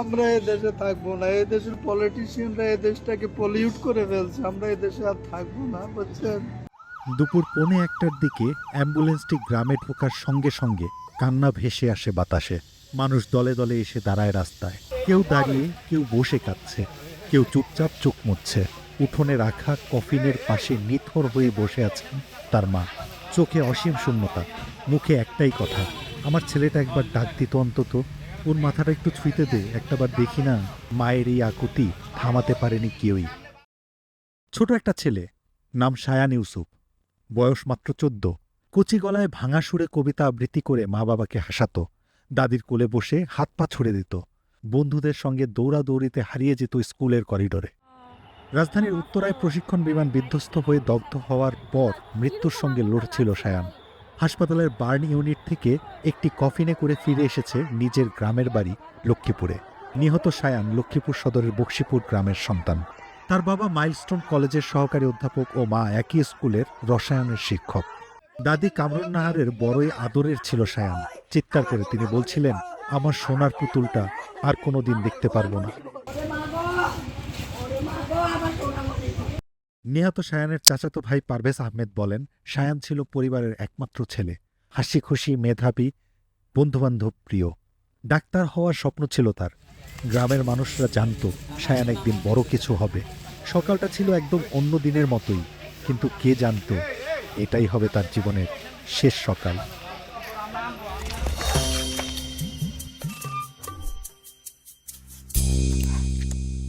আমরা এই দেশে থাকব না এই দেশের পলিটিশিয়ানরা এই দেশটাকে পলিউট করে ফেলছে আমরা এই দেশে আর থাকব না বুঝছেন? দুপুর পৌনে একটার দিকে অ্যাম্বুলেন্সটি গ্রামে ঢোকার সঙ্গে সঙ্গে কান্না ভেসে আসে বাতাসে। মানুষ দলে দলে এসে দাঁড়ায় রাস্তায়। কেউ দাঁড়িয়ে কেউ বসে কাঁদছে। কেউ চুপচাপ চোখ মুচ্ছে উঠোনে রাখা কফিনের পাশে নিথর হয়ে বসে আছেন তার মা। চোখে অসীম শূন্যতা। মুখে একটাই কথা আমার ছেলেটা একবার ডাক দিত অন্তত ওর মাথাটা একটু ছুঁইতে দে, একটাবার দেখি না মায়ের এই আকুতি থামাতে পারেনি কেউই। ছোট একটা ছেলে, নাম সায়ান ইউসুফ, বয়স মাত্র চোদ্দ। কচি গলায় ভাঙা সুরে কবিতা আবৃত্তি করে মা বাবাকে হাসাত, দাদির কোলে বসে হাত পা ছুড়ে দিত, বন্ধুদের সঙ্গে দৌড়াদৌড়িতে হারিয়ে যেত স্কুলের করিডোরে। রাজধানীর উত্তরায় প্রশিক্ষণ বিমান বিধ্বস্ত হয়ে দগ্ধ হওয়ার পর মৃত্যুর সঙ্গে লড়ছিল সায়ান। হাসপাতালের বার্ন ইউনিট থেকে একটি কফিনে করে ফিরে এসেছে নিজের গ্রামের বাড়ি, লক্ষ্মীপুরে। নিহত সায়ান লক্ষ্মীপুর সদরের বক্সিপুর গ্রামের সন্তান। তার বাবা মাইলস্টোন কলেজের সহকারী অধ্যাপক ও মা একই স্কুলের রসায়নের শিক্ষক। দাদি কামরুন নাহারের বড়ই আদরের ছিল সায়ান। চিৎকার করে তিনি বলছিলেন, আমার সোনার পুতুলটা আর কোনোদিন দেখতে পারব না। নিহত সায়ানের চাচাতো ভাই পারভেজ আহমেদ বলেন, সায়ান ছিল পরিবারের একমাত্র ছেলে। হাসি খুশি, মেধাবী, বন্ধুবান্ধব, প্রিয়। ডাক্তার হওয়ার স্বপ্ন ছিল তার। গ্রামের মানুষরা জানত, সায়ান একদিন বড় কিছু হবে। সকালটা ছিল একদম অন্য দিনের মতোই, কিন্তু কে জানত, এটাই হবে তার জীবনের শেষ সকাল।